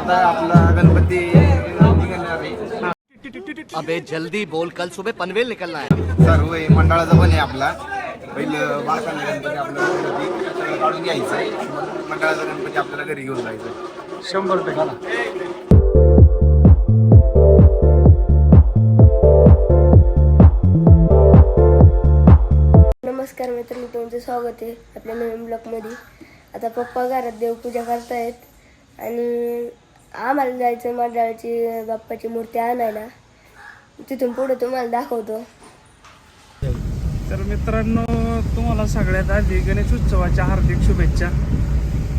आता आपला गणपती निघणार आहे अबे जल्दी बोल. कल सुबह पनवेल निकलना है. सर्व आहे मंडळाचा पण आहे आपला. पहिलं बाळकांना गणपती आपल्याला गणपती. सगळं काढून घ्यायचं आहे. मंडळाचा गणपती आपल्याला घरी घेऊन जायचं आहे. शंभर टक्के नमस्कार मित्रांनो तुमचं स्वागत आहे आपल्या नवीन ब्लॉगमध्ये आता पप्पा घरात देवपूजा करतायत आणि आम्हाला जायचं मंडळाची बाप्पाची मूर्ती आणायला. तिथून पुढे तुम्हाला दाखवतो. तर मित्रांनो तुम्हाला सगळ्यात आधी गणेश उत्सवाच्या हार्दिक शुभेच्छा.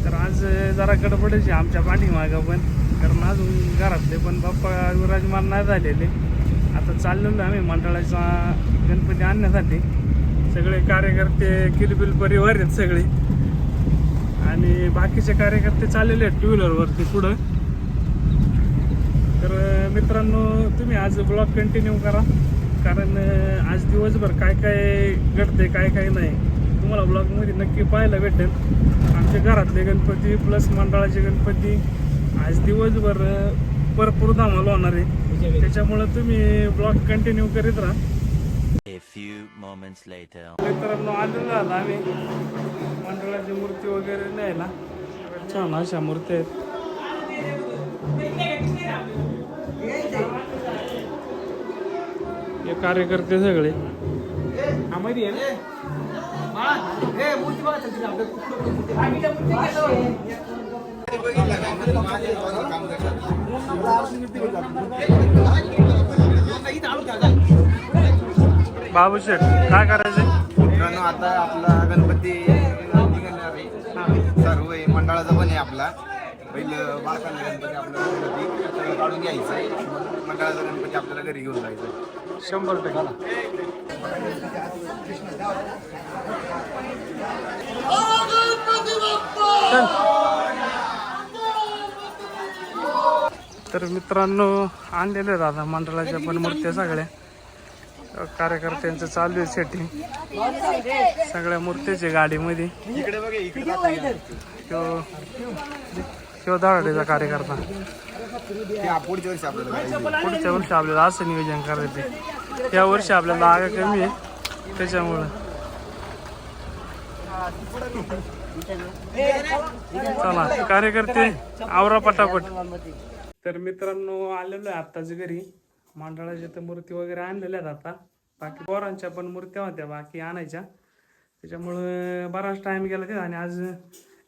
तर आज जरा गडबडच आहे आमच्या पाठीमागं पण. कारण अजून घरातले पण बाप्पा विराजमान नाही झालेले. आता चाललेलो आम्ही मंडळाचा गणपती आणण्यासाठी. सगळे कार्यकर्ते किलबिल परिवार आहेत सगळे. आणि बाकीचे कार्यकर्ते चाललेले आहेत टू व्हीलरवरती पुढं. तर मित्रांनो तुम्ही आज ब्लॉग कंटिन्यू करा. कारण आज दिवसभर काय काय घडते काय काय नाही तुम्हाला ब्लॉगमध्ये नक्की पाहायला भेटेल. आमच्या घरातले गणपती प्लस मंडळाचे गणपती आज दिवसभर भरपूर धमाल होणार आहे. त्याच्यामुळं तुम्ही ब्लॉग कंटिन्यू करीत राहा. मित्रांनो आलेलो आला आम्ही. मंडळाची मूर्ती वगैरे न्यायला. छान अशा मूर्ती आहेत. हे कार्यकर्ते सगळे. बाबू शेठ काय करायचंय? मित्रांनो आता आपला गणपती सर्व मंडळाचा पण आहे आपला. पहिलं बाळकांना गणपती आपल्याला काढून घ्यायचं आहे. मंडळाचा गणपती आपल्याला घरी घेऊन जायचं आहे. शंभर टक्के. तर मित्रांनो आणलेले आता मंडळाच्या पण मूर्त्या सगळ्या. कार्यकर्त्यांचं चालू आहे सेटिंग सगळ्या मूर्त्याचे गाडीमध्ये. ह्यो दाडाडीचा कार्यकर्ता. पुढच्या वर्षी आपल्याला पुढच्या वर्षी आपल्याला असं नियोजन करायचे. या वर्षी आपल्याला आगा कमी आहे त्याच्यामुळं. चला कार्यकर्ते आवरा पटापट. तर मित्रांनो आलेलो आहे आत्ताच घरी. मंडळाच्या तर मूर्ती वगैरे आणलेल्या आहेत आता. बाकी पोरांच्या पण मूर्त्या होत्या बाकी आणायच्या. त्याच्यामुळं बराच टाइम गेला ते आणि आज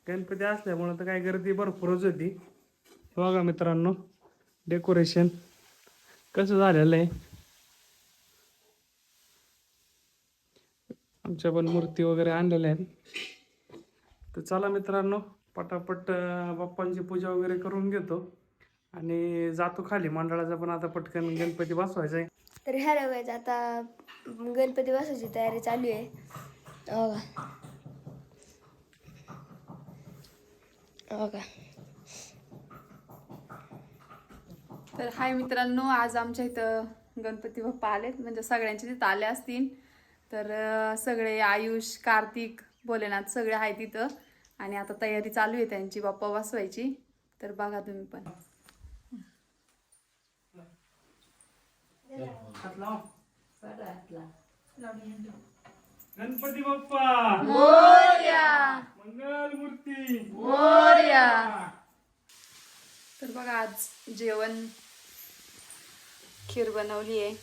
गणपती असल्यामुळं तर काय गर्दी भरपूरच होती. बघा मित्रांनो डेकोरेशन कसं झालेलं आहे. आमच्या पण मूर्ती वगैरे आणलेल्या आहेत. तर चला मित्रांनो पटापट बाप्पांची पूजा वगैरे करून घेतो. आणि जातो खाली मंडळाचा पण आता पटकन गणपती बसवायचा आहे. तर ह्या रवायचं आता गणपती बसायची तयारी चालू आहे. का तर हाय मित्रांनो आज आमच्या इथं गणपती बाप्पा आलेत. म्हणजे सगळ्यांचे तिथं आले असतील. तर सगळे आयुष कार्तिक भोलेनाथ सगळे आहेत तिथं आणि आता तयारी चालू आहे त्यांची बाप्पा बसवायची. तर बघा तुम्ही पण. गणपती बाप्पा! मूर्ती तर बघा आज जेवण खीर बनवली आहे.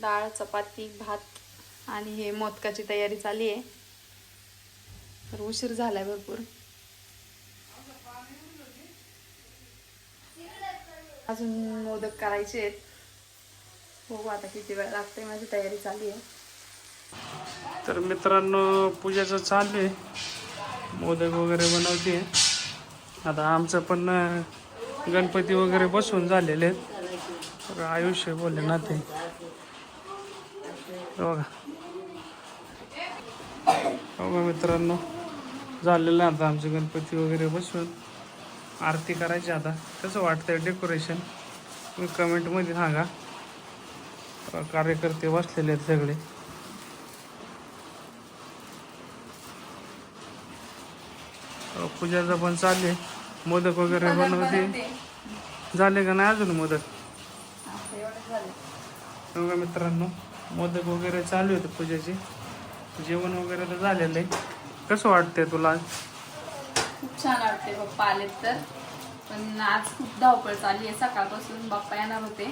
डाळ चपाती भात आणि हे मोदकाची तयारी चालली आहे. तर उशीर झालाय भरपूर. अजून मोदक करायचे आहेत. बघू आता किती वेळ लागते माझी तयारी चालली आहे. तर मित्रांनो पूजेचं चालू आहे. मोदक वगैरे बनवते. आता आमचं पण गणपती वगैरे बसून झालेले आहेत. आयुष्य बोलले ना ते बघा. बघा मित्रांनो झालेलं आहे आता आमचे गणपती वगैरे बसून. आरती करायची आता. कसं वाटतंय डेकोरेशन तुम्ही कमेंटमध्ये सांगा. कार्यकर्ते बसलेले आहेत सगळे. पूजाचं पण चालू आहे मोदक वगैरे बनवते. झाले का नाही अजून मोदक? बघा मित्रांनो मोदक वगैरे चालू होते पूजेचे. जेवण वगैरे तर झालेलं आहे. कसं वाटतंय तुला? खूप छान वाटते पप्पा आलेत तर. पण आज खूप धावपळ चालली आहे. सकाळपासून बाप्पा येणार होते.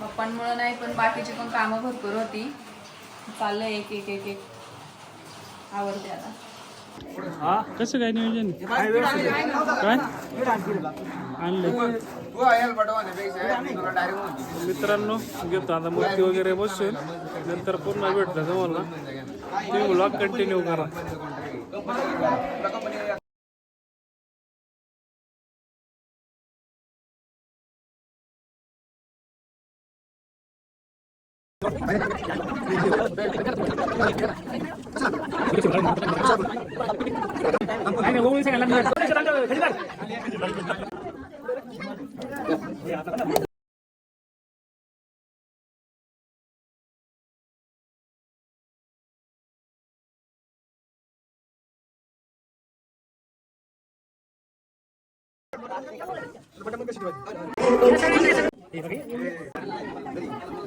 बाप्पांमुळे नाही पण बाकीची पण कामं भरपूर होती. चाललंय एक एक एक एक. आवडते आता. कसं काय नियोजन? काय? आणलं मित्रांनो घेतो आता मूर्ती वगैरे बसून नंतर पुन्हा भेटतं तुम्हाला. तुम्ही ब्लॉग कंटिन्यू करा. ఆయన ఓన్ సైన్ అలా పట్టణం కసి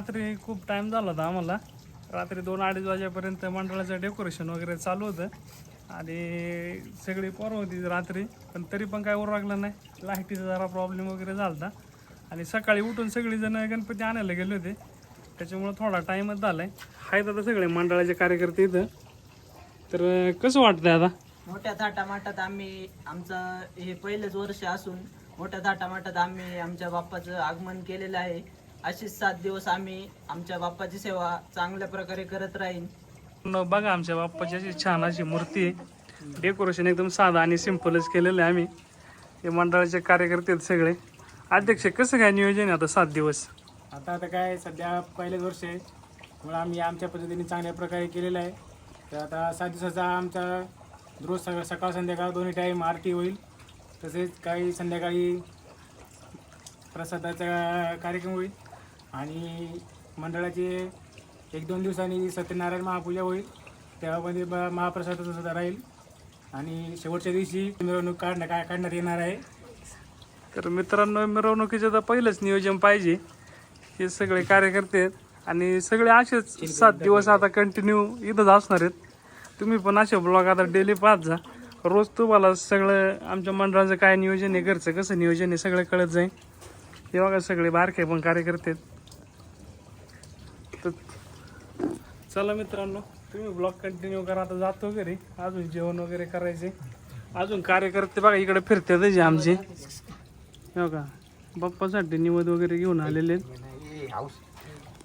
रात्री खूप टाइम झाला होता आम्हाला. रात्री दोन अडीच वाजेपर्यंत मंडळाचं डेकोरेशन वगैरे चालू होतं. आणि सगळी पोरं होती रात्री पण तरी पण काय लागलं नाही. लाईटीचा जरा प्रॉब्लेम वगैरे झाला होता आणि सकाळी उठून सगळीजणं गणपती आणायला गेले होते. त्याच्यामुळं थोडा टाईमच झाला आहे आहेत आता सगळे मंडळाचे कार्यकर्ते इथं. तर कसं वाटतंय आता? मोठ्या थाटामाटात आम्ही आमचं हे पहिलंच वर्ष असून मोठ्या थाटामाटात आम्ही आमच्या बाप्पाचं आगमन केलेलं आहे. अशीच सात दिवस आम्ही आमच्या बाप्पाची सेवा चांगल्या प्रकारे करत राहीन. न बघा आमच्या बाप्पाची अशी छान अशी मूर्ती आहे. डेकोरेशन एकदम साधं आणि सिम्पलच केलेलं आहे आम्ही. हे मंडळाचे कार्यकर्ते आहेत सगळे. अध्यक्ष कसं काय नियोजन आहे आता सात दिवस? आता आता काय सध्या पहिलेच वर्ष आहे. म्हणून आम्ही आमच्या पद्धतीने चांगल्या प्रकारे केलेलं आहे. तर आता सात दिवसाचा आमचा रोज सकाळ सकाळ संध्याकाळ दोन्ही टाईम आरती होईल. तसेच काही संध्याकाळी प्रसादाचा कार्यक्रम होईल. आणि मंडळाचे एक दोन दिवसांनी सत्यनारायण महापूजा होईल. त्यामध्ये ब महाप्रसादाचं सुद्धा राहील. आणि शेवटच्या दिवशी मिरवणूक काढणं काय काढण्यात येणार आहे? तर मित्रांनो मिरवणुकीचं तर पहिलंच नियोजन पाहिजे. हे सगळे कार्यकर्ते आहेत. आणि सगळे असेच सात दिवस आता कंटिन्यू इथंच असणार आहेत. तुम्ही पण असे ब्लॉग आता डेली पाहत जा. रोज तुम्हाला सगळं आमच्या मंडळाचं काय नियोजन आहे घरचं कसं नियोजन आहे सगळं कळत जाईल. हे बघा सगळे बारके पण कार्यकर्ते आहेत. तर चला मित्रांनो तुम्ही ब्लॉग कंटिन्यू करा. आता जातो घरी. अजून जेवण वगैरे करायचे. अजून कार्यकर्ते बघा इकडे फिरतात जे आमचे. हो का? बाप्पासाठी निवद वगैरे घेऊन आलेले आहेत.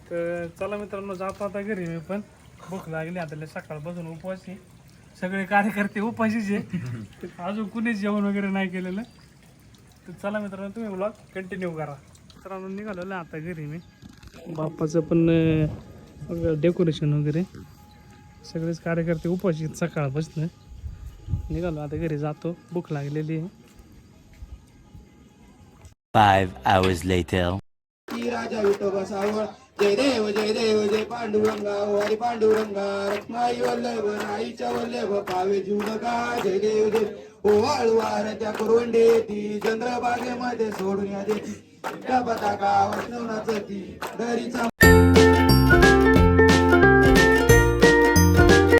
तर चला मित्रांनो जातो आता घरी मी पण. भूक लागली आता लय सकाळपासून उपवासी सगळे कार्यकर्ते उपाशीचे अजून कुणीच जेवण वगैरे नाही केलेलं. तर चला मित्रांनो तुम्ही ब्लॉग कंटिन्यू करा. मित्रांनो निघालेलं आता घरी मी. बाप्पाचं पण डेकोरेशन वगैरे. सगळेच कार्यकर्ते उपाशी सकाळपासून. निघालो आता घरी जातो. भूक लागलेली आहे. Five hours later. ती राजा विठोबा सावळ जय देव जय देव जय पांडुरंगा हरी पांडुरंगा रत्नाई वल्लभ आईच्या वल्लभ पावे जुडगा जय देव जय ओ वाळवार त्या कुरवंडे ती चंद्रबागेमध्ये सोडून या देती पताका वसवनाच ती दरीचा